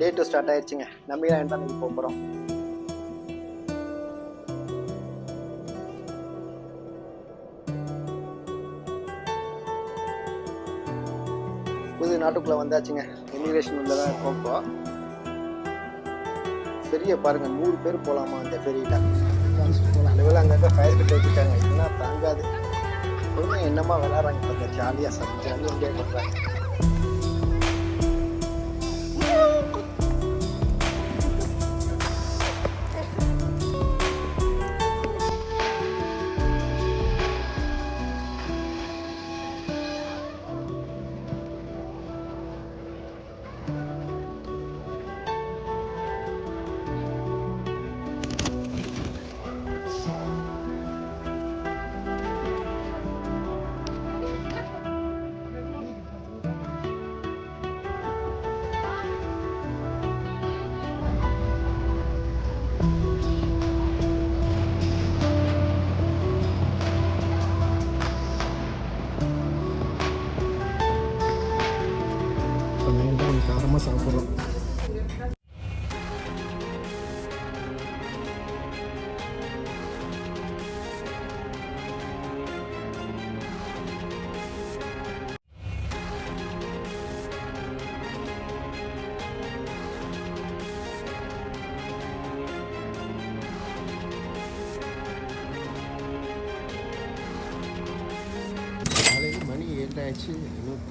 டே two start ஆயிடுச்சுங்க நம்பி தான் போக போகிறோம் புது நாட்டுக்குள்ளே வந்தாச்சுங்க. இமிகிரேஷன் உள்ள தான் இருக்கோம் இப்போ. ஃபெரியை பாருங்க நூறு பேர் போகலாமா அந்த ஃபெரியில் அளவில் அங்கங்கே ஃபயர் கட்டு வச்சுட்டாங்க இதெல்லாம் தாங்காது. பொண்ணு என்னமா விளாட்றாங்க பார்த்த ஜாலியாக சார் ஜாலியாக பண்ணுறாங்க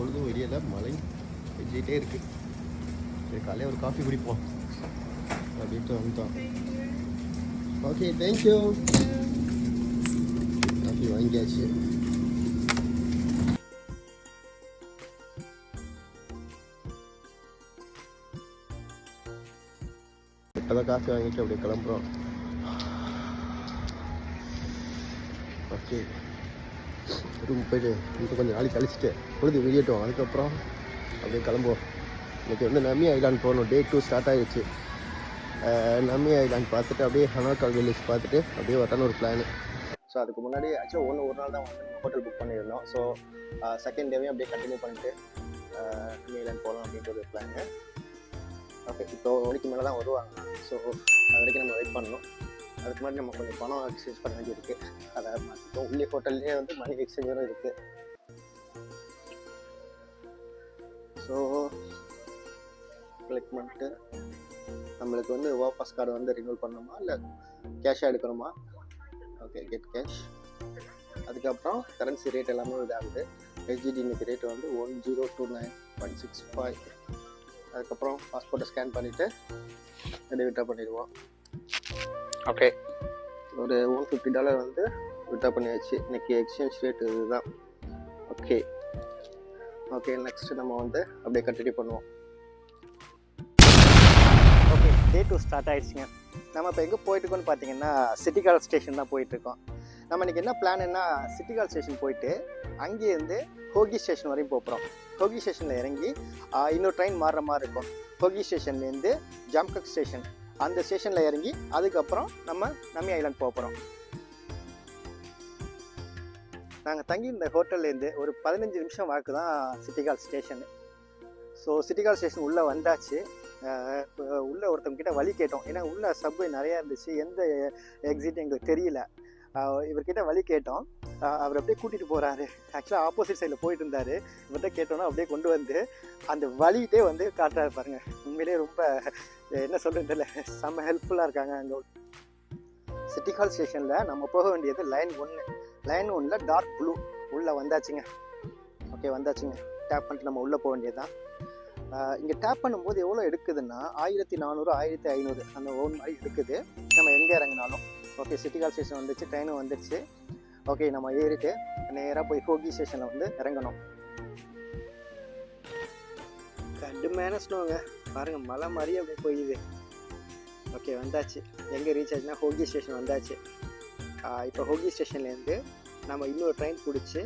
பொழுதும் வெளியில் மழை பெஞ்சிக்கிட்டே இருக்கு. சரி காலையில் ஒரு காஃபி குடிப்போம். அப்படின்ட்டு வந்துட்டோம். ஓகே தேங்க்யூ காஃபி வாங்கியாச்சு. இப்போ தான் காஃபி வாங்கிட்டு அப்படியே கிளம்புறோம். ஓகே ரூம் போயிட்டு இன்னும் கொஞ்சம் நாளைக்கு கழிச்சிட்டு பொழுது வெளியேட்டோம் அதுக்கப்புறம் அப்படியே கிளம்புவோம். இன்றைக்கி வந்து நமி ஐலாண்ட் போகணும். டே டூ ஸ்டார்ட் ஆகிடுச்சு நம்மி ஐலாண்ட் பார்த்துட்டு அப்படியே ஹனாக்கால் வில்லேஜ் பார்த்துட்டு அப்படியே வரலான்னு ஒரு பிளான் ஸோ அதுக்கு முன்னாடி ஆக்சுவலாக ஒன்று ஒரு நாள் தான் வந்து ஹோட்டல் புக் பண்ணியிருந்தோம். ஸோ செகண்ட் டேவையும் அப்படியே கண்டினியூ பண்ணிட்டு நீலன் போகலாம் அப்படின்ற ஒரு பிளான் ஓகே இப்போ ஒரு மணிக்கு மேலே தான் வருவாங்க. ஸோ அது வரைக்கும் நம்ம வெயிட் பண்ணணும். அதுக்கு முன்னாடி நம்ம கொஞ்சம் பணம் எக்ஸ்சேஞ்ச் பண்ண வேண்டி இருக்குது அதை மாற்றிட்டோம் உள்ளே ஹோட்டல்லே வந்து மணி எக்ஸ்சேஞ்சரும் இருக்குது ஸோ கிளிக் பண்ணிட்டு நம்மளுக்கு வந்து வாபஸ் கார்டு வந்து ரினியூல் பண்ணணுமா? இல்லை கேஷாக எடுக்கணுமா? ஓகே கெட் கேஷ் அதுக்கப்புறம் கரன்சி ரேட் எல்லாமே இதாகுது. ஹெச்டிடி இன்னைக்கு ரேட் வந்து one zero two nine one six five அதுக்கப்புறம் பாஸ்போர்ட்டை ஸ்கேன் பண்ணிவிட்டு விட்ரா பண்ணிடுவோம். ஓகே ஒரு ஒன் ஃபிஃப்டி டாலர் வந்து விட்ரா பண்ணியாச்சு. இன்னைக்கு எக்ஸ்சேஞ்ச் ரேட் இதுதான். ஓகே ஓகே நெக்ஸ்ட் நம்ம வந்து அப்படியே கண்டினியூ பண்ணுவோம். ஓகே டே டூ ஸ்டார்ட் ஆயிடுச்சுங்க. நம்ம இப்போ எங்கே போயிட்டுருக்கோம்னு பார்த்தீங்கன்னா சிட்டி கால் ஸ்டேஷன் தான் போயிட்டுருக்கோம். நம்ம இன்றைக்கி என்ன பிளான்னா சிட்டி கால் ஸ்டேஷன் போயிட்டு அங்கேருந்து ஹோகி ஸ்டேஷன் வரையும் போகிறோம் ஹோகி ஸ்டேஷனில் இறங்கி இன்னொரு ட்ரெயின் மாறுற மாதிரி இருக்கும். ஹோகி ஸ்டேஷன்லேருந்து ஜாம்கக் ஸ்டேஷன் அந்த ஸ்டேஷனில் இறங்கி அதுக்கப்புறம் நம்ம நம்மி ஐலாண்ட் போக போகிறோம் நாங்கள் தங்கியிருந்த ஹோட்டல்லேருந்து ஒரு பதினஞ்சு நிமிஷம் வாக்கு தான் சிட்டிகால் ஸ்டேஷன் ஸோ சிட்டிகால் ஸ்டேஷன் உள்ளே வந்தாச்சு. உள்ளே ஒருத்தவங்க கிட்ட வழி கேட்டோம். ஏன்னா உள்ளே சப்வே நிறையா இருந்துச்சு. எந்த எக்ஸிட் எங்களுக்கு தெரியல. இவர்கிட்ட வழி கேட்டோம். அவர் அப்படியே கூட்டிகிட்டு போகிறாரு ஆக்சுவலாக ஆப்போசிட் சைடில் போயிட்டு இருந்தார். இவர்கிட்ட கேட்டோன்னா அப்படியே கொண்டு வந்து அந்த வழிகிட்டே வந்து காட்டுறாரு பாருங்க. உண்மையிலேயே ரொம்ப என்ன சொல்கிறது செம்ம ஹெல்ப்ஃபுல்லாக இருக்காங்க அங்கே. சிட்டி ஹால் ஸ்டேஷனில் நம்ம போக வேண்டியது லைன் ஒன்று லைன் ஒன்றில் டார்க் ப்ளூ உள்ளே வந்தாச்சுங்க. ஓகே வந்தாச்சுங்க. டேப் பண்ணிட்டு நம்ம உள்ளே போக வேண்டியதுதான். இங்கே டேப் பண்ணும்போது எவ்வளோ எடுக்குதுன்னா ஆயிரத்தி நானூறு ஆயிரத்தி ஐநூறு அந்த ஓன் மாதிரி எடுக்குது. நம்ம எங்கே இறங்கினாலும். ஓகே சிட்டி கால் ஸ்டேஷன் வந்துச்சு ட்ரெயினும் வந்துடுச்சு ஓகே நம்ம ஏறிட்டு நேராக போய் ஹோகி ஸ்டேஷனில் வந்து இறங்கணும். கடுமையான ஸ்னோங்க பாருங்கள் மலை மாதிரியே அப்படி போயுது ஓகே வந்தாச்சு. எங்கே ரீச் ஆச்சுன்னா ஹோகி ஸ்டேஷன் வந்தாச்சு. இப்போ ஹோகி ஸ்டேஷன்லேருந்து நம்ம இன்னொரு ட்ரெயின் பிடிச்சி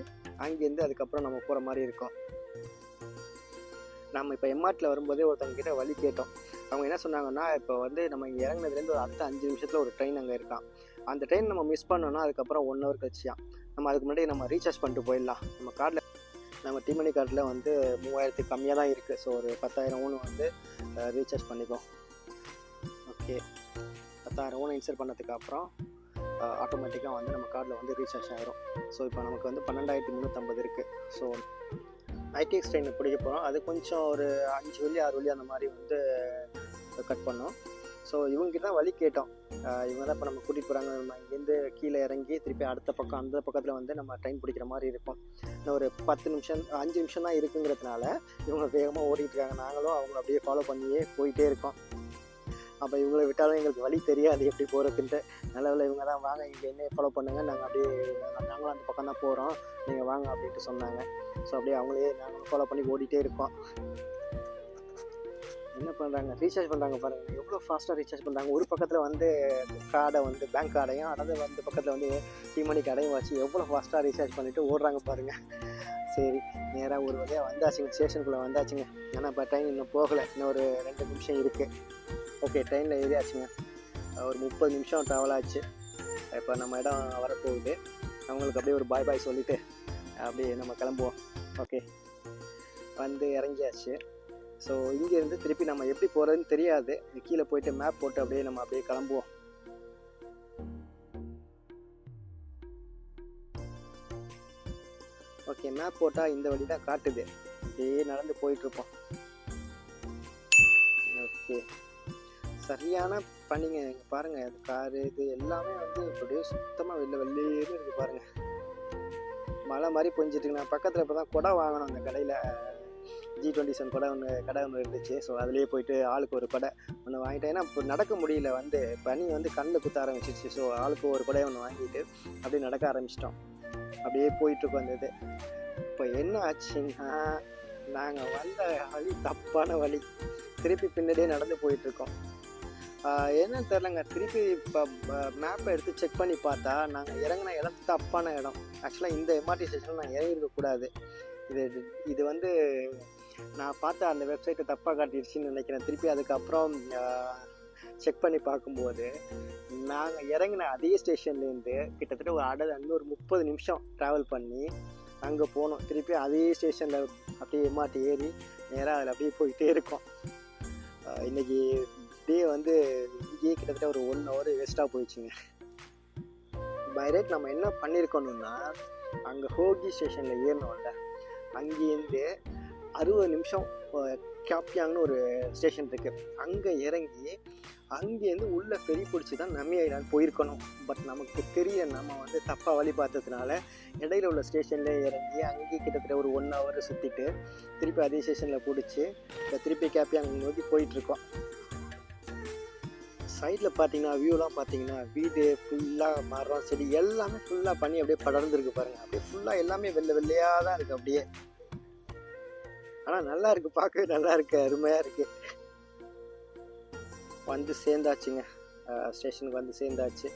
அங்கேருந்து அதுக்கப்புறம் நம்ம போகிற மாதிரி இருக்கும். நம்ம இப்போ எம்ஆர்டில் வரும்போதே ஒருத்தவங்க கிட்ட வழி கேட்டோம். அவங்க என்ன சொன்னாங்கன்னா இப்போ வந்து நம்ம இங்கே இறங்குனதுலேருந்து ஒரு அடுத்த அஞ்சு நிமிஷத்தில் ஒரு ட்ரெயின் அங்கே இருக்கான் அந்த ட்ரெயின் நம்ம மிஸ் பண்ணோன்னா அதுக்கப்புறம் ஒன் ஹவர் கழிச்சியா நம்ம அதுக்கு முன்னாடி நம்ம ரீசார்ஜ் பண்ணிட்டு போயிடலாம். நம்ம கார்டில் நம்ம டிமணி கார்டில் வந்து மூவாயிரத்துக்கு கம்மியாக தான் இருக்குது ஸோ ஒரு பத்தாயிரம் ஊன் வந்து ரீசார்ஜ் பண்ணிக்கும் ஓகே பத்தாயிரம் ஊன் இன்சர்ட் பண்ணதுக்கு அப்புறம் ஆட்டோமேட்டிக்காக வந்து நம்ம கார்டில் வந்து ரீசார்ஜ் ஆகிரும் ஸோ இப்போ நமக்கு வந்து பன்னெண்டாயிரத்தி முந்நூற்றம்பது இருக்குது ஸோ ஐடிஎக்ஸ் ட்ரெயின் பிடிக்க போகிறோம் அது கொஞ்சம் ஒரு அஞ்சு வழி ஆறு வழி அந்த மாதிரி வந்து கட் பண்ணோம். ஸோ இவங்ககிட்ட தான் வழி கேட்டோம். இவங்க தான் இப்போ நம்ம கூட்டிகிட்டு போகிறாங்க நம்ம இங்கேருந்து கீழே இறங்கி திருப்பி அடுத்த பக்கம் அந்த பக்கத்தில் வந்து நம்ம ட்ரெயின் பிடிக்கிற மாதிரி இருக்கும். இன்னும் ஒரு பத்து நிமிஷம் அஞ்சு நிமிஷம் தான் இருக்குங்கிறதுனால இவங்க வேகமாக ஓடிட்டு இருக்காங்க. நாங்களும் அவங்கள அப்படியே ஃபாலோ பண்ணியே போயிட்டே இருக்கோம். அப்போ இவங்களை விட்டாலும் எங்களுக்கு வழி தெரியாது எப்படி போகிறதுன்ட்டு நல்ல இவங்க தான் வாங்க இங்கே என்ன ஃபாலோ பண்ணுங்கள் நாங்கள் அப்படியே நாங்களும் அந்த பக்கம் தான் போகிறோம் நீங்கள் வாங்க அப்படின்ட்டு சொன்னாங்க. ஸோ அப்படியே அவங்களே நாங்களும் ஃபாலோ பண்ணி ஓடிட்டே இருக்கோம். என்ன பண்ணுறாங்க ரீசார்ஜ் பண்ணுறாங்க பாருங்கள் எவ்வளோ ஃபாஸ்ட்டாக ரீசார்ஜ் பண்ணுறாங்க ஒரு பக்கத்தில் வந்து கார்டை வந்து பேங்க் கார்டையும் அடுத்த வந்து பக்கத்தில் வந்து டிமணி கார்டையும் வச்சு எவ்வளோ ஃபாஸ்ட்டாக ரீசார்ஜ் பண்ணிவிட்டு ஓடுறாங்க பாருங்கள் சரி நேராக ஒரு வழியாக வந்தாச்சுங்க. ஸ்டேஷனுக்குள்ளே வந்தாச்சுங்க. ஏன்னா இப்போ ட்ரெயின் இன்னும் போகலை. இன்னும் ஒரு ரெண்டு நிமிஷம் இருக்குது ஓகே ட்ரெயினில் ஏறியாச்சுங்க. ஒரு முப்பது நிமிஷம் ட்ராவல் ஆச்சு. இப்போ நம்ம இடம் வரப்போகுது. அவங்களுக்கு அப்படியே ஒரு பாய் பாய் சொல்லிவிட்டு அப்படியே நம்ம கிளம்புவோம். ஓகே வந்து இறங்கியாச்சு. ஸோ இங்கேருந்து திருப்பி நம்ம எப்படி போகிறதுன்னு தெரியாது. கீழே போயிட்டு மேப் போட்டு அப்படியே நம்ம அப்படியே கிளம்புவோம். ஓகே மேப் போட்டால் இந்த வழி தான் காட்டுது. அப்படியே நடந்து போயிட்டுருப்போம். ஓகே சரியான பண்ணிங்க இங்கே பாருங்கள் அது காரு இது எல்லாமே வந்து அப்படியே சுத்தமாக வெளில வெளியேன்னு இருக்குது பாருங்கள் மழை மாதிரி பொஞ்சிட்டு நான் பக்கத்தில் இப்போ தான் குடம் வாங்கணும் அந்த கடையில். ஜி டுவெண்ட்டி செவன் கடை ஒன்று கடை ஒன்று இருந்துச்சு. ஸோ அதுலேயே போயிட்டு ஆளுக்கு ஒரு கடை ஒன்று வாங்கிட்டேன். ஏன்னா இப்போ நடக்க முடியல வந்து. பனி வந்து கண்ணில் குத்த ஆரம்பிச்சிச்சு ஸோ ஆளுக்கு ஒரு கடையை ஒன்று வாங்கிட்டு அப்படியே நடக்க ஆரம்பிச்சிட்டோம். அப்படியே போயிட்டுருக்கோம் அந்த இது இப்போ என்ன ஆச்சுன்னா நாங்கள் வந்த வழி தப்பான வழி. திருப்பி பின்னாடியே நடந்து போயிட்டுருக்கோம். என்னன்னு தெரிலங்க திருப்பி இப்போ மேப்பை எடுத்து செக் பண்ணி பார்த்தா நாங்கள் இறங்கின இடம் தப்பான இடம். ஆக்சுவலாக இந்த எம்ஆர்டி ஸ்டேஷனில் நான் இறங்கியிருக்கக்கூடாது. இது இது வந்து நான் பார்த்த அந்த வெப்சைட்டை தப்பாக காட்டிடுச்சின்னு நினைக்கிறேன். திருப்பி அதுக்கப்புறம் செக் பண்ணி பார்க்கும்போது நாங்கள் இறங்கின அதே ஸ்டேஷன்லேருந்து கிட்டத்தட்ட ஒரு அடல் இன்னொரு முப்பது நிமிஷம் ட்ராவல் பண்ணி அங்கே போனோம். திருப்பி அதே ஸ்டேஷனில் அப்படியே எம்ஆர்டி ஏறி நேராக அதில் அப்படியே போயிட்டே இருக்கோம். இன்றைக்கி டே வந்து இங்கேயே கிட்டத்தட்ட ஒரு ஒன் ஹவர் வேஸ்ட்டாக போயிடுச்சுங்க. பை ரைட் நம்ம என்ன பண்ணியிருக்கணும்னா அங்கே ஹோகி ஸ்டேஷனில் ஏறினோம்ல அங்கேருந்து அறுபது நிமிஷம் கேப்யாங்னு ஒரு ஸ்டேஷன் இருக்குது அங்கே இறங்கி அங்கேருந்து உள்ளே ஃபெரி பிடிச்சி தான் நம்மி ஐலாண்ட் போயிருக்கணும். பட் நமக்கு தெரியல நம்ம வந்து தப்பாக வழி பார்த்ததுனால இடையில உள்ள ஸ்டேஷனில் இறங்கி அங்கேயே கிட்டத்தட்ட ஒரு ஒன் ஹவர் சுற்றிட்டு திருப்பி அதே ஸ்டேஷனில் பிடிச்சி திருப்பி கேப்யாங் நோக்கி போயிட்டுருக்கோம். சைடில் பார்த்தீங்கன்னா வியூலாம் பார்த்தீங்கன்னா வீடு ஃபுல்லாக மரம் செடி எல்லாமே ஃபுல்லாக பண்ணி அப்படியே படர்ந்துருக்கு பாருங்கள் அப்படியே ஃபுல்லாக எல்லாமே வெள்ளை வெள்ளையாக தான் இருக்குது அப்படியே. ஆனால் நல்லா இருக்குது பார்க்கவே நல்லா இருக்கு. அருமையாக இருக்குது வந்து சேர்ந்தாச்சுங்க. ஸ்டேஷனுக்கு வந்து சேர்ந்தாச்சு.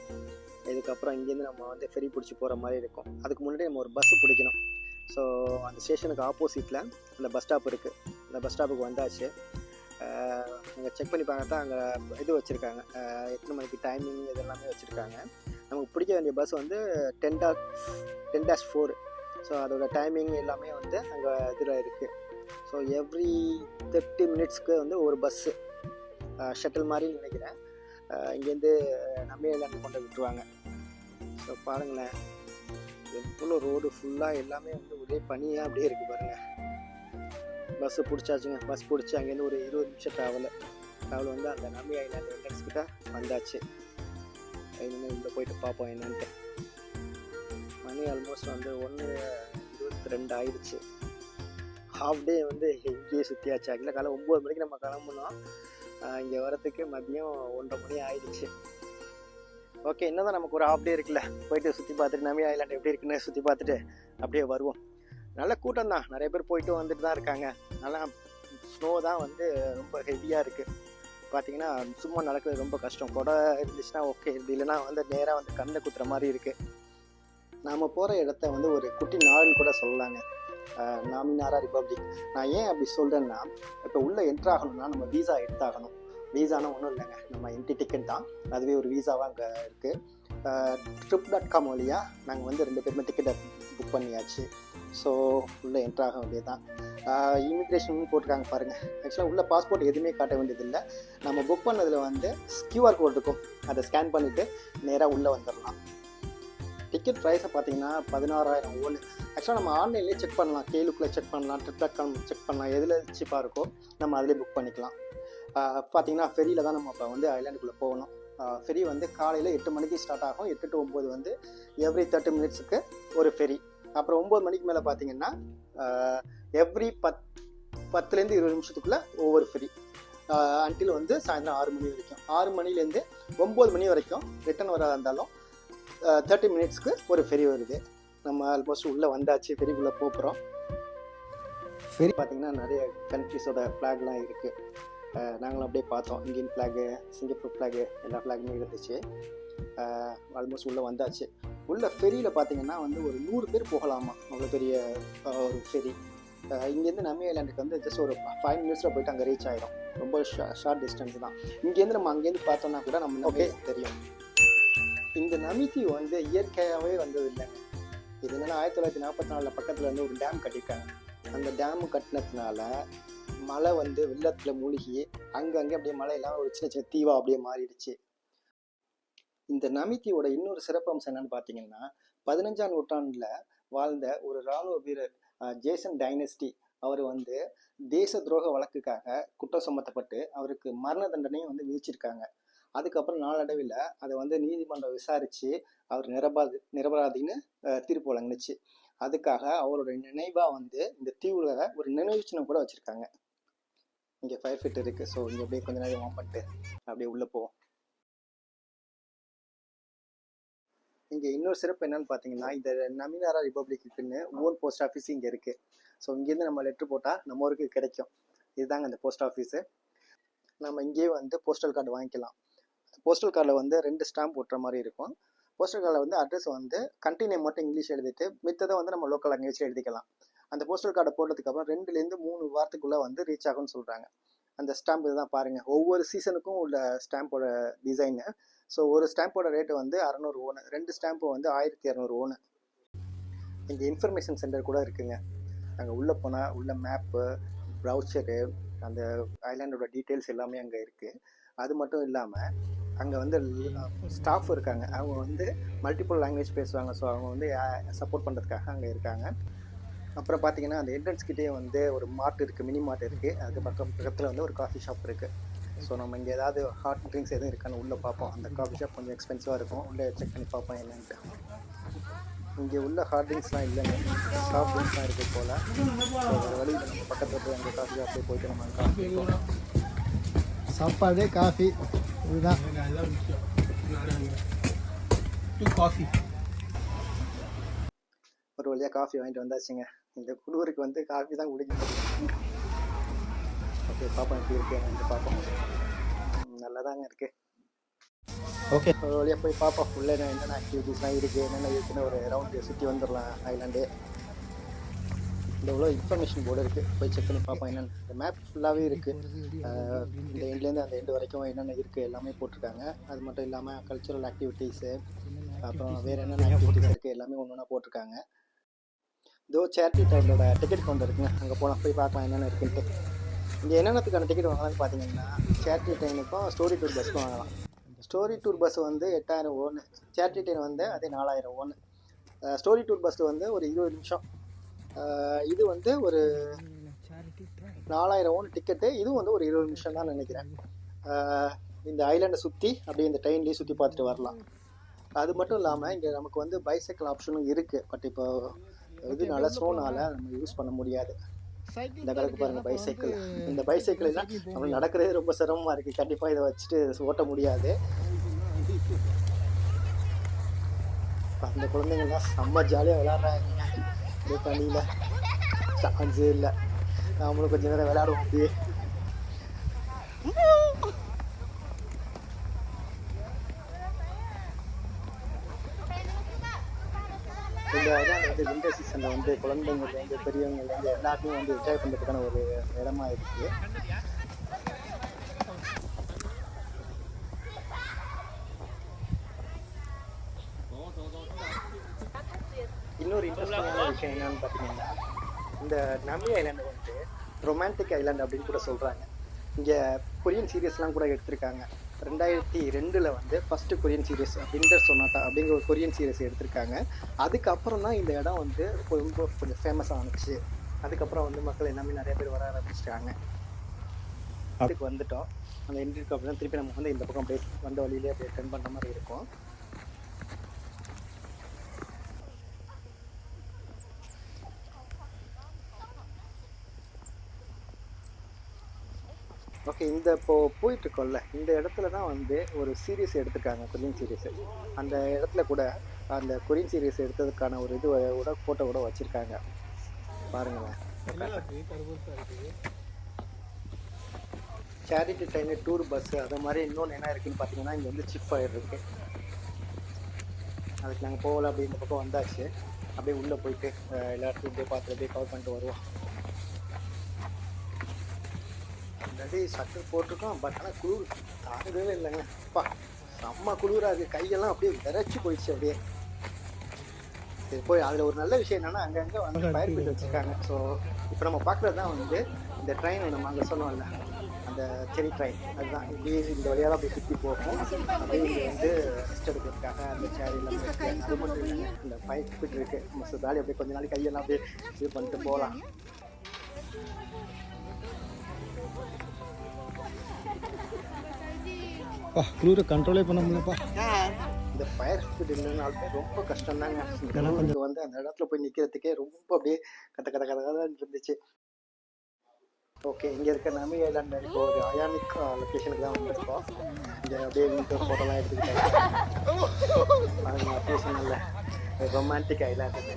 இதுக்கப்புறம் இங்கேருந்து நம்ம வந்து ஃபெரி பிடிச்சி போகிற மாதிரி இருக்கும். அதுக்கு முன்னாடி நம்ம ஒரு பஸ்ஸு பிடிக்கணும். ஸோ அந்த ஸ்டேஷனுக்கு ஆப்போசிட்டில் அந்த பஸ் ஸ்டாப் இருக்குது அந்த பஸ் ஸ்டாப்புக்கு வந்தாச்சு. அங்கே செக் பண்ணி பார்த்தா அங்கே இது வச்சுருக்காங்க. எத்தனை மணிக்கு டைமிங் இது எல்லாமே வச்சுருக்காங்க. நமக்கு பிடிக்க வேண்டிய பஸ் வந்து டென் டாக் டென் டேஷ் ஃபோர் ஸோ அதோட டைமிங் எல்லாமே வந்து அங்கே இதில் இருக்குது ஸோ எவ்ரி தேர்ட்டி மினிட்ஸ்க்கு வந்து ஒரு பஸ்ஸு ஷட்டில் uh, மாதிரி நினைக்கிறேன். Uh, இங்கேருந்து uh, நம்ம எல்லாமே கொண்டு விட்டுருவாங்க. ஸோ பாருங்களேன். எவ்வளோ ரோடு ஃபுல்லாக எல்லாமே வந்து ஒரே பனியாக அப்படியே இருக்குது பாருங்கள் பஸ்ஸு பிடிச்சாச்சுங்க. பஸ் பிடிச்சி அங்கேருந்து ஒரு இருபது நிமிஷம் ட்ராவலு ட்ராவல் வந்து அந்த நம்பி ஐலாண்ட் என்ட்ரன்ஸ் கிட்ட வந்தாச்சு. இனிமேல் உள்ளே போயிட்டு பார்ப்போம் என்னன்ட்டு. மணி ஆல்மோஸ்ட் வந்து ஒன்று இருபத்தி ரெண்டு ஆயிடுச்சு. ஹாஃப் டே வந்து எங்கேயே சுற்றியாச்சு ஆகல காலை ஒம்பது மணிக்கு நம்ம கிளம்புனோம். இங்கே வரத்துக்கு மதியம் ஒன்றரை மணி ஆயிடுச்சு. ஓகே என்னதான் நமக்கு ஒரு ஹாஃப் டே இருக்குல்ல. போயிட்டு சுற்றி பார்த்துட்டு நம்பி ஐலாண்ட் எப்படி இருக்குன்னு சுற்றி பார்த்துட்டு அப்படியே வருவோம். நல்ல கூட்டம் தான். நிறைய பேர் போயிட்டு வந்துட்டு தான் இருக்காங்க. நல்லா ஸ்னோ தான் வந்து ரொம்ப ஹெவியாக இருக்குது பார்த்தீங்கன்னா சும்மா நடக்கிறது ரொம்ப கஷ்டம். குடை இருந்துச்சுன்னா ஓகே இப்படி இல்லைன்னா வந்து நேராக வந்து கண்ணை குத்துற மாதிரி இருக்குது நாம் போகிற இடத்த வந்து ஒரு குட்டி நாடுன்னு கூட சொல்லலாங்க. நாமினாரா ரிபப்ளிக் நான் ஏன் அப்படி சொல்கிறேன்னா இப்போ உள்ளே என்ட்ரு ஆகணும்னா நம்ம வீசா எடுத்தாகணும். வீசானா ஒன்றும் இல்லைங்க. நம்ம என்டி டிக்கெட் தான். அதுவே ஒரு வீசாவாக அங்கே இருக்குது ட்ரிப் டாட் காம் வழியாக நாங்கள் வந்து ரெண்டு பேருமே டிக்கெட்டை புக் பண்ணியாச்சு. ஸோ உள்ளே என்ட்ராக வேண்டியது தான் இமிக்ரேஷன் போட்டிருக்காங்க பாருங்கள் ஆக்சுவலாக உள்ள பாஸ்போர்ட் எதுவுமே காட்ட வேண்டியதில்லை. நம்ம புக் பண்ணதில் வந்து கியூஆர் கோட் இருக்கும். அதை ஸ்கேன் பண்ணிவிட்டு நேராக உள்ளே வந்துடலாம் டிக்கெட் ப்ரைஸை பார்த்தீங்கன்னா பதினாறாயிரம் ஒன்று ஆக்சுவலாக நம்ம ஆன்லைன்லேயே செக் பண்ணலாம். கேலுக்குள்ளே செக் பண்ணலாம். ட்ரிப் டாட் காம் செக் பண்ணலாம். எதில் சீப்பாக இருக்கோ நம்ம அதிலே புக் பண்ணிக்கலாம். பார்த்தீங்கன்னா ஃபெரியில் தான் நம்ம இப்போ வந்து ஐலாண்டுக்குள்ளே போகணும். ஃபெரி வந்து காலையில் எட்டு மணிக்கு ஸ்டார்ட் ஆகும். எட்டு டு ஒம்பது வந்து எவ்ரி தேர்ட்டி மினிட்ஸுக்கு ஒரு ஃபெரி அப்புறம் ஒம்பது மணிக்கு மேலே பார்த்தீங்கன்னா எவ்ரி பத் பத்துலேருந்து இருபது நிமிஷத்துக்குள்ளே ஒவ்வொரு ஃபெரி அன்டில் வந்து சாயந்தரம் ஆறு மணி வரைக்கும். ஆறு மணிலேருந்து ஒம்பது மணி வரைக்கும் ரிட்டர்ன் வரதா இருந்தாலும் தேர்ட்டி மினிட்ஸ்க்கு ஒரு ஃபெரி வருது. நம்ம ஆல்மோஸ்ட் உள்ளே வந்தாச்சு ஃபெரிக்குள்ளே போகிறோம் ஃபெரி பார்த்தீங்கன்னா நிறைய கண்ட்ரிஸோட ஃப்ளாக்லாம் இருக்குது நாங்களும் அப்படியே பார்த்தோம். இந்தியன் ஃப்ளாகு சிங்கப்பூர் ஃப்ளாகு எல்லா ஃப்ளாகுமே இருந்துச்சு. ஆல்மோஸ்ட் உள்ளே வந்தாச்சு. உள்ள ஃபெரியில் பார்த்தீங்கன்னா வந்து ஒரு நூறு பேர் போகலாமா? அவ்வளோ பெரிய ஒரு ஃபெரி இங்கேருந்து நம்மி ஐலாண்டுக்கு வந்து ஜஸ்ட் ஒரு ஃபைவ் மினிட்ஸில் போயிட்டு அங்கே ரீச் ஆயிரும். ரொம்ப ஷார்ட் டிஸ்டன்ஸ் தான். இங்கேருந்து நம்ம அங்கேருந்து பார்த்தோம்னா கூட நம்ம ஓகே தெரியும். இந்த நமித்தி வந்து இயற்கையாகவே வந்தது இல்லைங்க இது என்னென்னா ஆயிரத்தி தொள்ளாயிரத்தி நாற்பத்தி நாலில் பக்கத்தில் வந்து ஒரு டேம் கட்டியிருக்காங்க. அந்த டேம் கட்டினதுனால மழை வந்து வெள்ளத்தில் மூழ்கி அங்கங்கே அப்படியே மழை இல்லாமல் ஒரு சின்ன சின்ன தீவா அப்படியே மாறிடுச்சு. இந்த நமித்தியோட இன்னொரு சிறப்பம்சம் என்னன்னு பார்த்தீங்கன்னா பதினஞ்சாம் நூற்றாண்டில் வாழ்ந்த ஒரு இராணுவ வீரர் ஜேசன் டைனஸ்டி அவர் வந்து தேச துரோக வழக்குக்காக குற்றம் சுமத்தப்பட்டு அவருக்கு மரண தண்டனையும் வந்து விதிச்சிருக்காங்க. அதுக்கப்புறம் நாளடைவில் அதை வந்து நீதிமன்றம் விசாரித்து அவர் நிரபாதி நிரபராதின்னு தீர்ப்பு வழங்குனுச்சு. அதுக்காக அவரோட நினைவாக வந்து இந்த தீவுல ஒரு நினைவு சின்னம் கூட வச்சுருக்காங்க. இங்கே ஃபைவ் ஃபிட் இருக்குது ஸோ இங்கே அப்படியே கொஞ்ச நேரம் வாம் பண்ணிட்டு அப்படியே உள்ளே போவோம். இங்கே இன்னொரு சிறப்பு என்னன்னு பார்த்தீங்கன்னா இந்த நமினாரா ரிப்பப்ளிக்குன்னு ஓன் போஸ்ட் ஆஃபீஸ் இங்கே இருக்குது ஸோ இங்கேருந்து நம்ம லெட்ரு போட்டால் நம்ம ஊருக்கு கிடைக்கும். இதுதாங்க அந்த போஸ்ட் ஆஃபீஸு நம்ம இங்கேயே வந்து போஸ்டல் கார்டு வாங்கிக்கலாம். போஸ்டல் கார்டில் வந்து ரெண்டு ஸ்டாம்ப் ஒட்டுற மாதிரி இருக்கும். போஸ்டல் கார்டில் வந்து அட்ரஸ் வந்து கண்டினியூ மட்டும் இங்கிலீஷ் எழுதிட்டு மித்ததை வந்து நம்ம லோக்கல் லாங்குவேஜில் எழுதிக்கலாம். அந்த போஸ்டல் கார்டை போட்டதுக்கப்புறம் ரெண்டுலேருந்து மூணு வாரத்துக்குள்ளே வந்து ரீச் ஆகும்னு சொல்கிறாங்க அந்த ஸ்டாம்ப் இதுதான் பாருங்கள் ஒவ்வொரு சீசனுக்கும் உள்ள ஸ்டாம்போட டிசைனு ஸோ ஒரு ஸ்டாம்போட ரேட்டு வந்து அறநூறு ஓனு. ரெண்டு ஸ்டாம்பு வந்து ஆயிரத்தி இரநூறு ஓனு. இங்கே இன்ஃபர்மேஷன் சென்டர் கூட இருக்குங்க. அங்கே உள்ளே போனால் உள்ள மேப்பு ப்ரௌச்சரு அந்த ஐலாண்டோட டீட்டெயில்ஸ் எல்லாமே அங்கே இருக்குது அது மட்டும் இல்லாமல் அங்கே வந்து ஸ்டாஃப் இருக்காங்க. அவங்க வந்து மல்டிபிள் லாங்குவேஜ் பேசுவாங்க. ஸோ அவங்க வந்து சப்போர்ட் பண்ணுறதுக்காக அங்கே இருக்காங்க. அப்புறம் பார்த்தீங்கன்னா அந்த என்ட்ரன்ஸ் கிட்டேயே வந்து ஒரு மார்ட் இருக்குது மினி மார்ட் இருக்குது அது பக்கம் பக்கத்தில் வந்து ஒரு காஃபி ஷாப் இருக்குது ஸோ நம்ம இங்கே ஏதாவது ஹாட் ட்ரிங்க்ஸ் எதுவும் இருக்கான்னு உள்ளே பார்ப்போம் அந்த காஃபி ஷாப் கொஞ்சம் எக்ஸ்பென்சிவாக இருக்கும். உள்ளே செக் பண்ணி பார்ப்போம் என்னென்ட்டு. இங்கே உள்ள ஹாட் ட்ரிங்க்ஸ்லாம் இல்லைங்க. சாஃப்ட் ட்ரிங்க்ஸ்லாம் இருக்குது போல். ஸோ ஒரு வழியில் நம்ம பக்கத்தில் போய் அந்த காஃபி ஷாப்லேயே போயிட்டு நம்ம காஃபி சாப்பாடு காஃபி இதுதான். காஃபி ஒரு வழியாக காஃபி வாங்கிட்டு வந்தாச்சுங்க. இந்த குளிருக்கு வந்து காஃபி தான் குடிக்க முடியும் ஓகே பார்ப்போம் எப்படி இருக்கு வந்து பார்ப்போம் நல்லாதாங்க இருக்கு. ஓகே ஒரு வழியாக போய் பார்ப்போம் உள்ளே என்னென்ன ஆக்டிவிட்டீஸ்லாம் இருக்குது என்னென்ன இருக்குன்னு ஒரு ரவுண்டு சுற்றி வந்துடலாம் ஐலாண்டு இந்த இவ்வளோ இன்ஃபர்மேஷன் போர்டு இருக்குது போய் செக் பண்ணி பார்ப்போம் என்னென்ன. இந்த மேப் ஃபுல்லாகவே இருக்குது இந்த எண்ட்லேருந்து அந்த எண்டு வரைக்கும் என்னென்ன இருக்குது எல்லாமே போட்டிருக்காங்க. அது மட்டும் இல்லாமல் கல்ச்சுரல் ஆக்டிவிட்டீஸு அப்புறம் வேறு என்னென்ன ஆக்டிவிட்டீஸ் இருக்குது எல்லாமே ஒன்று ஒன்றா போட்டிருக்காங்க. இதோ சேரிட்டி டைலோட டிக்கெட் கவுண்டர் இருக்குங்க. அங்கே போனால் போய் பார்க்கலாம் என்னென்ன இருக்குன்ட்டு. இங்கே என்னென்னத்துக்கான டிக்கெட் வாங்கலாம்னு பார்த்தீங்கன்னா சேரிட்டி ட்ரெயினுக்கும் ஸ்டோரி டூர் பஸ்க்கும் வாங்கலாம். ஸ்டோரி டூர் பஸ் வந்து எட்டாயிரம் ஓனு சேரிட்டி ட்ரெயின் வந்து அதே நாலாயிரம் ஓனு ஸ்டோரி டூர் பஸ் வந்து ஒரு இருபது நிமிஷம். இது வந்து ஒரு நாலாயிரம் ஓன் டிக்கெட்டு இதுவும் வந்து ஒரு இருபது நிமிஷம் தான் நினைக்கிறேன். இந்த ஐலாண்டை சுற்றி அப்படியே இந்த ட்ரெயின்லேயே சுற்றி பார்த்துட்டு வரலாம். அது மட்டும் இல்லாமல் இங்கே நமக்கு வந்து பைசைக்கிள் ஆப்ஷனும் இருக்குது பட் இப்போ இதனால ஸ்னோனால நம்ம யூஸ் பண்ண முடியாது. இந்த கணக்கு பாருங்க பைசைக்கிள் இந்த பைசைக்கிள் எல்லாம் நம்ம நடக்கிறதே ரொம்ப சிரமமா இருக்கு. கண்டிப்பா இதை வச்சுட்டு ஓட்ட முடியாது. அந்த குழந்தைங்கள்லாம் செம்ம ஜாலியாக விளையாடுறாங்க. அப்படியே தண்ணியில் சான்ஸே இல்லை. நாமளும் கொஞ்சம் நேரம் விளையாடுவோம் அப்படியே. வந்து விண்டர் சீசனில் வந்து குழந்தைங்கள்லேருந்து பெரியவங்கள்லேருந்து எல்லாருமே வந்து என்ஜாய் பண்ணுறதுக்கான ஒரு இடமா இருக்குது இன்னொரு இன்ட்ரெஸ்டிங்கான விஷயம் என்னன்னு பார்த்தீங்கன்னா இந்த நமி ஐலாண்டு வந்து ரொமான்டிக் ஐலாண்ட் அப்படின்னு கூட சொல்கிறாங்க இங்கே கொரியன் சீரியஸ்லாம் கூட எடுத்திருக்காங்க. ரெண்டாயிரத்தி ரெண்டில் வந்து first Korean series winter sonata அப்படிங்கிற ஒரு கொரியன் சீரியஸ் எடுத்திருக்காங்க. அதுக்கப்புறம் தான் இந்த இடம் வந்து ரொம்ப கொஞ்சம் ஃபேமஸ் ஆனுச்சு அதுக்கப்புறம் வந்து மக்கள் எல்லாமே நிறைய பேர் வர ஆரம்பிச்சிட்டாங்க. அதுக்கு வந்துட்டோம். அந்த என்ட்ரிக்கு அப்புறம் திருப்பி நம்ம வந்து இந்த பக்கம் அப்படியே வந்த வழியிலே அப்படியே டென் பண்ணுற மாதிரி இருக்கும். ஓகே இந்த இப்போ போயிட்டு இருக்கோம்ல இந்த இடத்துல தான் வந்து ஒரு சீரியஸ் எடுத்திருக்காங்க கொரியன் சீரியஸ் அந்த இடத்துல கூட அந்த கொரியன் சீரியஸ் எடுத்ததுக்கான ஒரு இது கூட ஃபோட்டோ கூட வச்சுருக்காங்க. பாருங்களேன். சேரிட்டி ட்ரெயின் டூர் பஸ்ஸு அது மாதிரி இன்னொன்று என்ன இருக்குன்னு பார்த்தீங்கன்னா இங்கே வந்து சிப் ஃபயர் இருக்குது அதுக்கு நாங்கள் போகல அப்படி இந்த பக்கம் வந்தாச்சு. அப்படியே உள்ளே போயிட்டு எல்லா இடத்தையும் போய் பார்த்துட்டு அப்படியே கவர் பண்ணிட்டு வருவோம். ஆல்ரெடி சட்டை போட்டிருக்கோம் பட் ஆனால் குளிர் தாங்கவே இல்லைங்க. அப்பா செம்ம குளிராக இருக்குது கையெல்லாம் அப்படியே விரைச்சி போயிடுச்சு அப்படியே. சரி போய் அதில் ஒரு நல்ல விஷயம் என்னன்னா அங்கங்கே வந்து ஃபயர் பிட் வச்சுருக்காங்க. ஸோ இப்போ நம்ம பார்க்குறது தான் வந்து இந்த ட்ரெயின் நம்ம அங்கே சொன்னோம்ல அந்த செரி ட்ரெயின் அதுதான். இப்படி இந்த வழியாக அப்படி சுற்றி போகும். அப்படியே இங்கே வந்து ரெஸ்ட் எடுக்கிறதுக்காக அந்த சேரியில் அது மட்டும் இல்லை இந்த ஃபயர் பிட் இருக்குது நம்ம ஜாலி அப்படியே கொஞ்ச நாளைக்கு கையெல்லாம் அப்படியே இது பண்ணிட்டு போகலாம். பா குளிரை கண்ட்ரோலே பண்ண முடியலப்பா. இந்த ஃபயர் ஃபீட் இல்லைனாலுமே ரொம்ப கஷ்டம் தாங்க எனக்கு வந்து அந்த இடத்துல போய் நிற்கிறதுக்கே ரொம்ப அப்படியே கத்த கத்த கத கதன்னு இருந்துச்சு. ஓகே இங்கே இருக்க நமி ஐலாண்ட் இப்போ ஒரு அயானிக் லொக்கேஷனுக்கு தான் வந்திருக்கோம். இங்கே அப்படியே வீட்டு ஃபோட்டோலாம் எடுத்துக்கிட்டாங்க அப்படியே சொன்னல ரொமான்டிக் ஐலாண்டு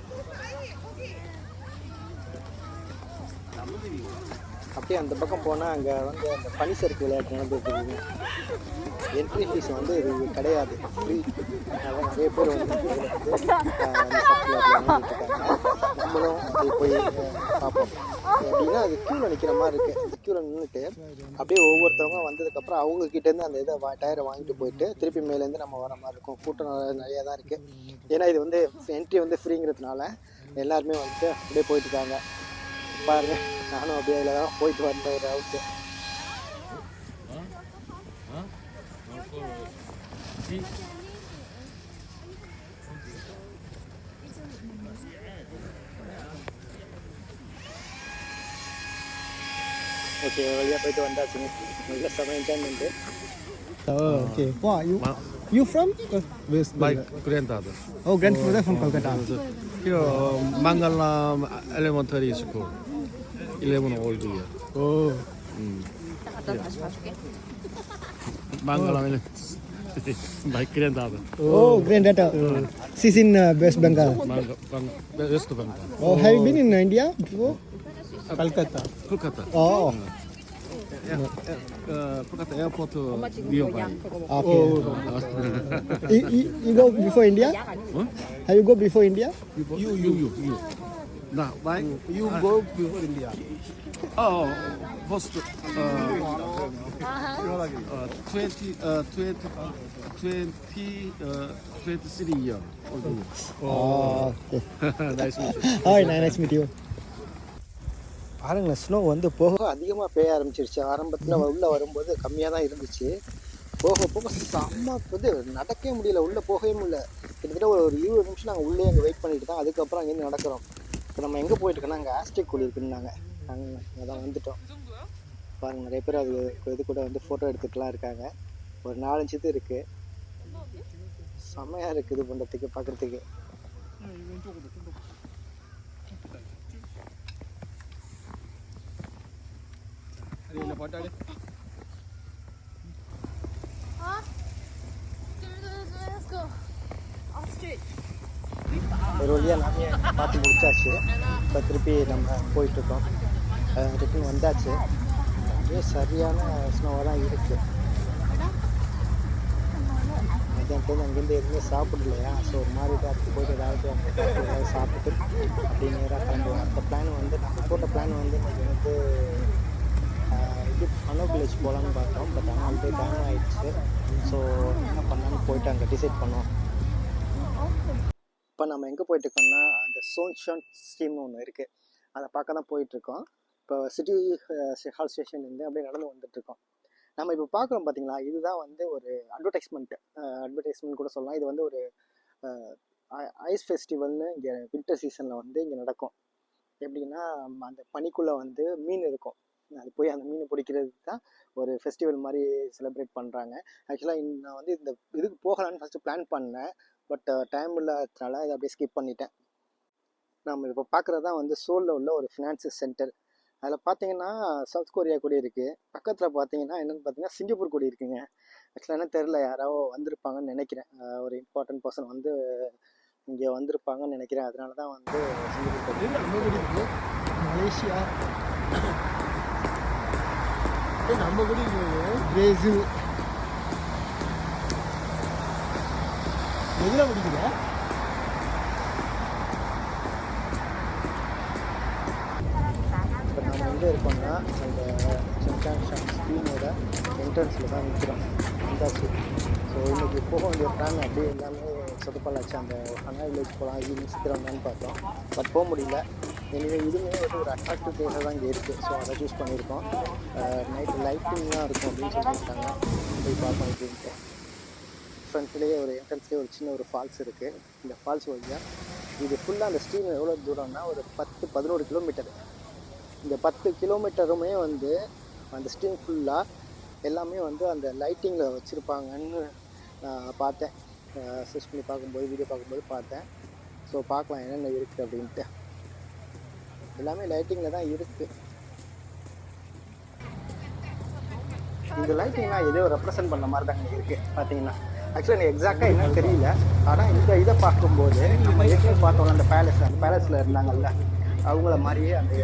அப்படியே அந்த பக்கம் போனால் அங்கே வந்து அந்த பனி சறுக்கு விளையாட்டு நடந்துட்டு என்ட்ரி ஃபீஸ் வந்து இது கிடையாது. ஃப்ரீ அதான் நிறைய பேர் வந்து நம்மளும் அது போய் பார்ப்போம். எப்படின்னா அது க்யூவில் நிற்கிற மாதிரி இருக்குது அந்த க்யூவில் நின்றுட்டு அப்படியே ஒவ்வொருத்தவங்க வந்ததுக்கப்புறம் அவங்க கிட்டேருந்து அந்த இதை டயரை வாங்கிட்டு போயிட்டு திருப்பி மேலேருந்து நம்ம வர மாதிரி இருக்கும். கூட்டம் நிறையா தான் இருக்குது ஏன்னா இது வந்து என்ட்ரி வந்து ஃப்ரீங்கிறதுனால எல்லாருமே வந்துட்டு அப்படியே போயிட்டு இருக்காங்க. பாருங்க நானும் அப்படியே அதில் தான் போயிட்டு வந்த ஒரு அவுட்டு ஓகே வழியாக போயிட்டு வந்தாச்சுங்க நல்ல செம என்ஜாய்மெண்ட்டு ஓகே வா you you from west My granddad. Oh grandfather from Kolkata Here, uh, Mangalam Elementary School. 11 old year. Oh Mangalam Elementary. My granddad. Oh granddaughter she's in uh, West Bengal Manga, Bang, West Bengal. oh have you been in India before Kolkata Kolkata. oh Yeah, uh, Kolkata airport uh, nearby. okay you, you, you go before India Huh? have you go before India You, you, you, you. Nah, why? you go before India. Oh, first, uh, uh, 20, uh, 20, 20, uh, 23 year old. oh. Okay nice meet you. hi nice to meet you. பாருங்களேன் snow வந்து போக அதிகமாக பெய்ய ஆரம்பிச்சிருச்சு. ஆரம்பத்தில் உள்ளே வரும்போது கம்மியாக தான் இருந்துச்சு. போக போக செம்ம வந்து நடக்கவே முடியல. உள்ளே போகவே முடியல. கிட்டத்தட்ட ஒரு ஒரு இருபது நிமிஷம் நாங்கள் உள்ளே அங்கே வெயிட் பண்ணிட்டு தான். அதுக்கப்புறம் அங்கேருந்து நடக்கிறோம். இப்போ நம்ம எங்கே போயிட்டுருக்கோம்னா அங்கே ஆஸ்டிக் குழி இருக்குன்னாங்க. நாங்கள் அங்கே தான் வந்துட்டோம். பாருங்கள் நிறைய பேர் அது இது கூட வந்து ஃபோட்டோ எடுத்துகிட்டுலாம் இருக்காங்க. ஒரு நாலஞ்சு இது இருக்குது செம்மையாக இருக்குது இது பண்ணுறதுக்கு பார்க்குறதுக்கு Let's go. Ostrich. ஒரு வழியாக நாமே பார்த்து முடிச்சாச்சு. இப்போ திருப்பி நம்ம போயிட்டுருக்கோம். ரிட்டன் வந்தாச்சு. அப்படியே சரியான ஸ்னோவாக தான் இருக்குது மத்தியானத்துலேருந்து அங்கேருந்து எதுவுமே சாப்பிடலையா? ஸோ ஒரு மாதிரி தான் இருக்குது போயிட்டு ஏதாவது அங்கே பார்த்து ஏதாவது சாப்பிட்டு அப்படியே நேராக கிளம்புவோம். அந்த பிளான் வந்து நம்ம போட்ட பிளான் வந்து இன்னைக்கு வந்து இது அனோ வில்லேஜ் போகலான்னு பார்த்தோம். பட் ஆனால் வந்து டைம் ஆகிடுச்சு ஸோ என்ன பண்ணலான்னு போயிட்டு அங்கே டிசைட் பண்ணோம் இப்போ நம்ம எங்கே போயிட்டு இருக்கோம்னா அந்த சோன்ஷன் ஸ்ட்ரீம்னு ஒன்று இருக்குது அதை பார்க்க தான் போயிட்டுருக்கோம் இப்போ சிட்டி ஹால் ஸ்டேஷன்லேருந்து அப்படியே நடந்து வந்துட்டுருக்கோம் நம்ம இப்போ பார்க்குறோம் பார்த்தீங்களா? இதுதான் வந்து ஒரு அட்வர்டைஸ்மெண்ட் அட்வர்டைஸ்மெண்ட் கூட சொல்லலாம். இது வந்து ஒரு ஐஸ் ஃபெஸ்டிவல்னு இங்கே வின்டர் சீசனில் வந்து இங்கே நடக்கும். எப்படின்னா அந்த பனிக்குள்ளே வந்து மீன் இருக்கும். அது போய் அந்த மீன் பிடிக்கிறதுக்கு தான் ஒரு ஃபெஸ்டிவல் மாதிரி செலிப்ரேட் பண்ணுறாங்க ஆக்சுவலாக நான் வந்து இந்த இதுக்கு போகலான்னு ஃபஸ்ட்டு பிளான் பண்ணேன். பட் டைம் இல்லாததுனால இதை அப்படியே ஸ்கிப் பண்ணிட்டேன். நம்ம இப்போ பார்க்குறது தான் வந்து சோலில் உள்ள ஒரு ஃபினான்சியல் சென்டர் அதில் பார்த்தீங்கன்னா சவுத் கொரியா கூட இருக்குது பக்கத்தில் பார்த்தீங்கன்னா என்னென்னு பார்த்தீங்கன்னா சிங்கப்பூர் கூட இருக்குங்க. ஆக்சுவலாக என்ன தெரில யாரோ வந்திருப்பாங்கன்னு நினைக்கிறேன். ஒரு இம்பார்ட்டன்ட் பர்சன் வந்து இங்கே வந்திருப்பாங்கன்னு நினைக்கிறேன். அதனால தான் வந்து சிங்கப்பூர் கொடி மலேசியா. நம்ம கூட பிரேசில் எதில் பிடிக்குத இப்போ நம்ம எங்கே இருக்கோம்னா அந்த சென்டாங்ஷாங் ஸ்கீமோட என்ட்ரன்ஸில் தான் நிற்கிறோம் வந்தாச்சு ஸோ இன்னைக்கு போக வேண்டிய பிளான் அப்படியே எல்லாமே சொதப்பலாச்சு அந்த அண்ணா வில்லேஜ் போகலாம் ஈவினிங் சீக்கிரம் பார்த்தோம். பட் போக முடியல. எனவே இதுவுமே வந்து ஒரு அட்ராக்டிவ் பிளேஸாக தான் இங்கே இருக்குது ஸோ அதை சூஸ் பண்ணியிருக்கோம். Uh, நைட்டு லைட்டிங்லாம் இருக்கும் அப்படின்னு சொல்லியிருக்காங்க. போய் பார்ப்போம் அப்படின்ட்டு ஃப்ரண்ட்லேயே ஒரு என்ட்ரன்ஸ்லேயே ஒரு சின்ன ஒரு ஃபால்ஸ் இருக்குது இந்த ஃபால்ஸ் வழியாக இது ஃபுல்லாக அந்த ஸ்ட்ரீம் எவ்வளோ தூரம்னா ஒரு பத்து பதினோரு கிலோமீட்டர் இந்த பத்து கிலோமீட்டருமே வந்து அந்த ஸ்ட்ரீம் ஃபுல்லாக எல்லாமே வந்து அந்த லைட்டிங்கில் வச்சுருப்பாங்கன்னு நான் பார்த்தேன். சர்ச் பண்ணி பார்க்கும்போது வீடியோ பார்க்கும்போது பார்த்தேன். ஸோ பார்க்கலாம் என்னென்ன இருக்குது அப்படின்ட்டு. எல்லாமே லைட்டிங்கில் தான் இருக்குது இந்த லைட்டிங்லாம் ஏதோ ரெப்ரசன்ட் பண்ண மாதிரி தாங்க இருக்குது பார்த்தீங்கன்னா. ஆக்சுவலாக எனக்கு எக்ஸாக்டாக என்னன்னு தெரியல. ஆனால் இந்த இதை பார்க்கும்போது நம்ம ஏற்கனவே பார்த்தோம்ல அந்த பேலஸ் அந்த பேலஸில் இருந்தாங்கல்ல அவங்கள மாதிரியே அந்த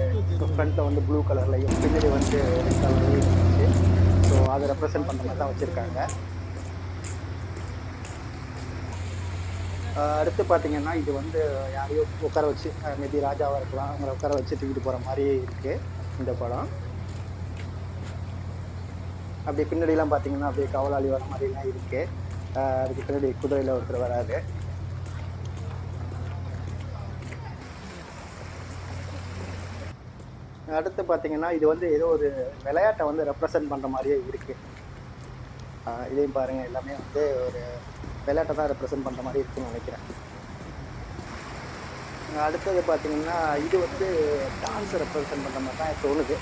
ஃப்ரண்ட்டில் வந்து ப்ளூ கலர்லையும் பின்னாடி வந்து ரெட் கலர்லையும் இருந்துச்சு. ஸோ அதை ரெப்ரசன்ட் பண்ணுற மாதிரி தான் வச்சுருக்காங்க. அடுத்து பார்த்தீங்கன்னா இது வந்து யாரையோ உட்கார வச்சு மேபி ராஜாவாக இருக்கலாம் அவங்கள உட்கார வச்சு தூக்கிட்டு போகிற மாதிரி இருக்குது இந்த படம். அப்படியே பின்னாடிலாம் பார்த்தீங்கன்னா அப்படியே கவலாளி வர மாதிரிலாம் இருக்குது அதுக்கு பின்னாடி குதிரையில் ஒருத்தர் வராது அடுத்து பார்த்தீங்கன்னா இது வந்து ஏதோ ஒரு விளையாட்டை வந்து ரெப்ரசன்ட் பண்ணுற மாதிரியே இருக்குது இதையும் பாருங்கள் எல்லாமே வந்து ஒரு விளையாட்டை தான் ரெப்ரசன்ட் பண்ணுற மாதிரி இருக்குன்னு நினைக்கிறேன். அடுத்தது பார்த்தீங்கன்னா இது வந்து டான்ஸ் ரெப்ரசன்ட் பண்ணுற மாதிரி தான் தோணுது.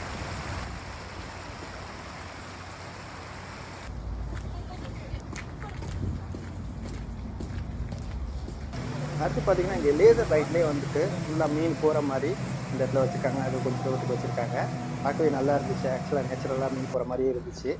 அடுத்து பார்த்தீங்கன்னா இங்கே லேசர் லைட்லேயே வந்துட்டு ஃபுல்லாக மீன் போகிற மாதிரி இந்த இடத்துல வச்சுருக்காங்க. அது கொஞ்சம் தூரத்துக்கு வச்சுருக்காங்க. பார்க்கவே நல்லா இருந்துச்சு. ஆக்சுவலாக நேச்சுரலாக மீன் போகிற மாதிரியே இருந்துச்சு.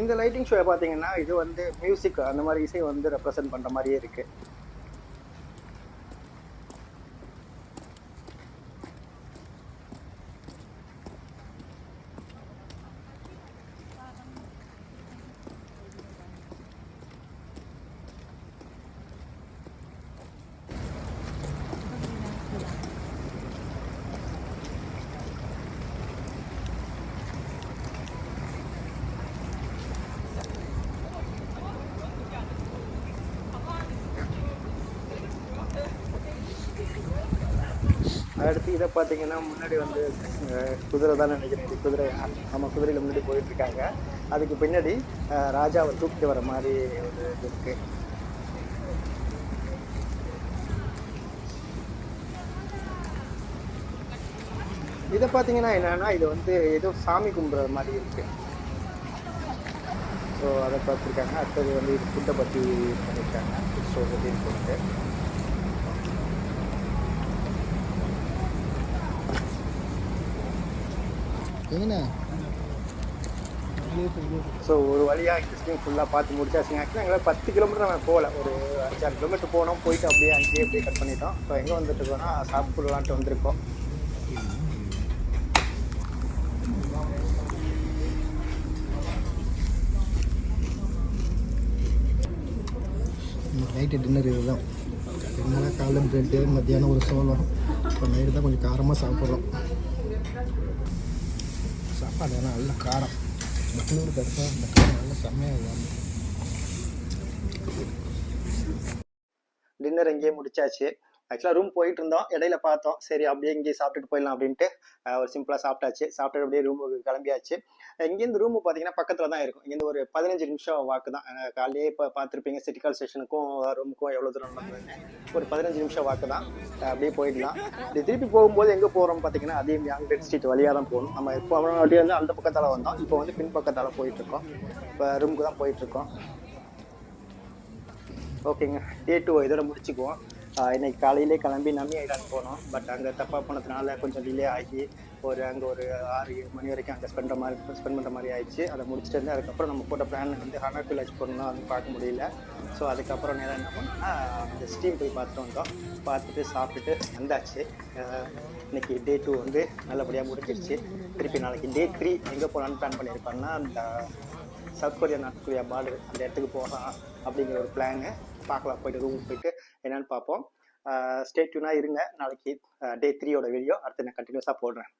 இந்த லைட்டிங் ஷோ பார்த்தீங்கன்னா இது வந்து மியூசிக் அந்த மாதிரி இசை வந்து ரெப்ரசன்ட் பண்ணுற மாதிரியே இருக்குது அடுத்து இதை பார்த்தீங்கன்னா முன்னாடி வந்து குதிரை தான் நினைக்கிறேன். இது குதிரை நம்ம குதிரையில் முன்னாடி போயிட்டுருக்காங்க. அதுக்கு பின்னாடி ராஜாவை தூக்கிட்டு வர மாதிரி ஒரு இது இருக்குது இதை பார்த்தீங்கன்னா என்னென்னா இது வந்து ஏதோ சாமி கும்பிட்ற மாதிரி இருக்குது ஸோ அதை பார்த்துருக்காங்க. அடுத்தது வந்து இது ஃபுட்டை பற்றி பண்ணியிருக்காங்க ஃபுட் ஸ்டோர் பற்றி சொல்லிட்டு ஸோ ஒரு வழியாக ஸ்ட்ரீம் ஃபுல்லாக பார்த்து முடிச்சாச்சுங்க ஆக்சுவலாக எங்களால் பத்து கிலோமீட்டர் நான் போகல. ஒரு அஞ்சாறு கிலோமீட்டர் போனோம் போயிட்டு அப்படியே அங்கேயே அப்படியே கட் பண்ணிட்டோம். இப்போ எங்கே வந்துட்டு இருக்கோம்னா சாப்பிடலான்ட்டு வந்திருக்கோம். நைட்டு டின்னர் இதுதான். என்னன்னா காலைல பிரெட்டு மத்தியானம் ஒரு சோளம். இப்போ நைட்டு தான் கொஞ்சம் காரமாக சாப்பிட்றோம் சாப்பாடு ஆனால் நல்ல காரம். இந்த குளிர் பெருசாக இந்த காரம் நல்ல செம்மையாக வந்து டின்னர் இங்கேயே முடிச்சாச்சு. ஆக்சுவலாக ரூம் போயிட்டு இருந்தோம் இடையில பார்த்தோம். சரி அப்படியே இங்கேயே சாப்பிட்டுட்டு போயிடலாம் அப்படின்ட்டு ஒரு சிம்பிளாக சாப்பிட்டாச்சு. சாப்பிட்டு அப்படியே ரூமுக்கு கிளம்பியாச்சு. இங்கேருந்து ரூமு பார்த்தீங்கன்னா பக்கத்தில் தான் இருக்கும். இங்கேருந்து ஒரு பதினஞ்சு நிமிஷம் வாக்கு தான். அஹ், காலையிலே இப்போ பார்த்துருப்பீங்க சிட்டிக்கால் ஸ்டேஷனுக்கும் ரூமுக்கும் எவ்வளோ தூரம் ஒரு பதினஞ்சு நிமிஷம் வாக்கு தான். அப்படியே போயிடலாம். இது திருப்பி போகும்போது எங்கே போகிறோம் பார்த்தீங்கன்னா அதே யாங் ஸ்ட்ரீட் வழியாக தான் போகணும். நம்ம இப்போ அப்படியே வந்து அந்த பக்கத்தால் வந்தோம். இப்போ வந்து பின் பக்கத்தால் போயிட்டுருக்கோம். இப்போ ரூமுக்கு தான் போயிட்டுருக்கோம். ஓகேங்க. டே டூ இதோட முடிச்சுக்குவோம். இன்னைக்கு காலையிலே கிளம்பி நம்பி ஐலாண்ட் போனோம். பட் அங்கே தப்பாக போனதுனால கொஞ்சம் டிலே ஆகி ஒரு அங்கே ஒரு ஆறு ஏழு மணி வரைக்கும் அங்கே ஸ்பெண்ட் மாதிரி ஸ்பெண்ட் பண்ணுற மாதிரி ஆயிடுச்சு. அதை முடிச்சுட்டு வந்து அதுக்கப்புறம் நம்ம போட்ட பிளான் வந்து ஹனாக் வில்லேஜ் போகணும்னா வந்து பார்க்க முடியல. ஸோ அதுக்கப்புறம் நேரம் என்ன பண்ணோம்னா அந்த ஸ்டீம் போய் பார்த்துட்டு வந்தோம். பார்த்துட்டு சாப்பிட்டுட்டு வந்தாச்சு. இன்னைக்கு டே டூ வந்து நல்லபடியாக முடிஞ்சிருச்சு. திருப்பி நாளைக்கு டே த்ரீ எங்கே போகலான்னு பிளான் பண்ணியிருக்கோம்னா அந்த South Korea North Korea border அந்த இடத்துக்கு போகலாம் அப்படிங்கிற ஒரு பிளானு பார்க்கலாம். போயிட்டு ரூமுக்கு போயிட்டு என்னன்னு பார்ப்போம். ஸ்டேட்யூனாக இருங்க. நாளைக்கு டே த்ரீயோட வீடியோ அடுத்து நான் கண்டினியூஸாக போடுறேன்.